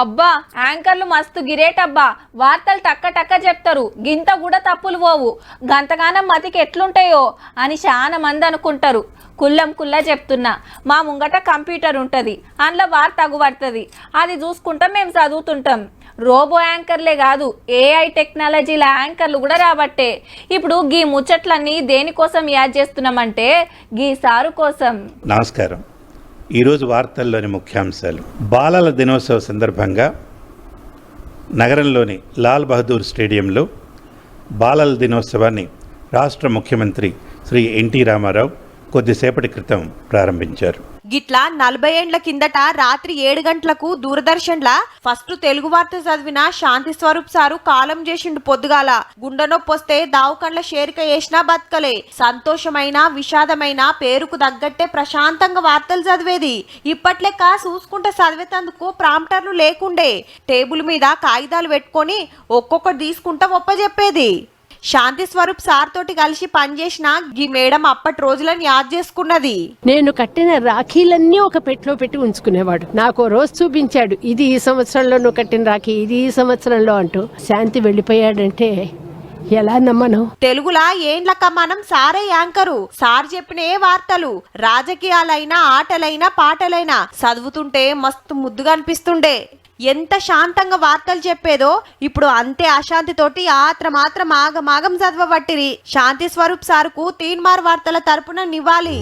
అబ్బా యాంకర్లు మస్తు గిరేటబ్బా. వార్తలు టక్క టక్క చెప్తారు. గింత కూడా తప్పులు పోవు. గంతగానం మతికి ఎట్లుంటాయో అని చాలా మంది అనుకుంటారు. కుల్లం కుల్లా చెప్తున్నా. మా ముంగట కంప్యూటర్ ఉంటుంది. అందులో వార్త అగుపడుతుంది. అది చూసుకుంటాం మేము చదువుతుంటాం. రోబో యాంకర్లే కాదు ఏఐ టెక్నాలజీల యాంకర్లు కూడా రాబట్టే. ఇప్పుడు గీ ముచ్చట్లన్నీ దేనికోసం యాడ్ చేస్తున్నామంటే గీ సారు కోసం. నమస్కారం. ఈరోజు వార్తల్లోని ముఖ్యాంశాలు. బాలల దినోత్సవ సందర్భంగా నగరంలోని లాల్ బహదూర్ స్టేడియంలో బాలల దినోత్సవాన్ని రాష్ట్ర ముఖ్యమంత్రి శ్రీ ఎన్టీ రామారావు కొద్దిసేపటి క్రితం ప్రారంభించారు. గిట్లా నలభై ఏండ్ల కిందట రాత్రి ఏడు గంటలకు దూరదర్శన్లా ఫస్ట్ తెలుగు వార్త చదివిన శాంతి స్వరూప్ సారు కాలం చేసిండు పొద్దుగాల. గుండె నొప్పి వస్తే దావుకండ్ల షేరిక వేసినా బతకలే. సంతోషమైన విషాదమైన పేరుకు తగ్గట్టే ప్రశాంతంగా వార్తలు చదివేది. ఇప్పట్లెక్క చూసుకుంటే చదివేతందుకు ప్రాంప్టర్లు లేకుండే. టేబుల్ మీద కాగితాలు పెట్టుకొని ఒక్కొక్కటి తీసుకుంటా ఒప్పజెప్పేది. శాంతి స్వరూప్ సార్ తోటి కలిసి పనిచేసిన ఈ మేడం అప్పటి రోజులను యాద్ చేసుకున్నది. నేను కట్టిన రాఖీలన్నీ ఒక పెట్లో పెట్టి ఉంచుకునేవాడు. నాకు ఓ రోజు చూపించాడు ఇది ఈ సంవత్సరంలో నువ్వు కట్టిన రాఖీ ఇది ఈ సంవత్సరంలో అంటూ. శాంతి వెళ్ళిపోయాడంటే ఎలా నమ్మను? తెలుగులా ఏండ్లక మనం సారే యాంకరు. సార్ చెప్పిన ఏ వార్తలు. రాజకీయాలైనా ఆటలైనా పాటలైనా చదువుతుంటే మస్తు ముద్దుగా అనిపిస్తుండే. ఎంత శాంతంగా వార్తలు చెప్పేదో ఇప్పుడు అంతే అశాంతితోటి ఆత్ర మాత్రం ఆగమాగం చదవబట్టిరి. శాంతి స్వరూప్ సార్కు తీన్మార్ వార్తల తరపున నివ్వాలి.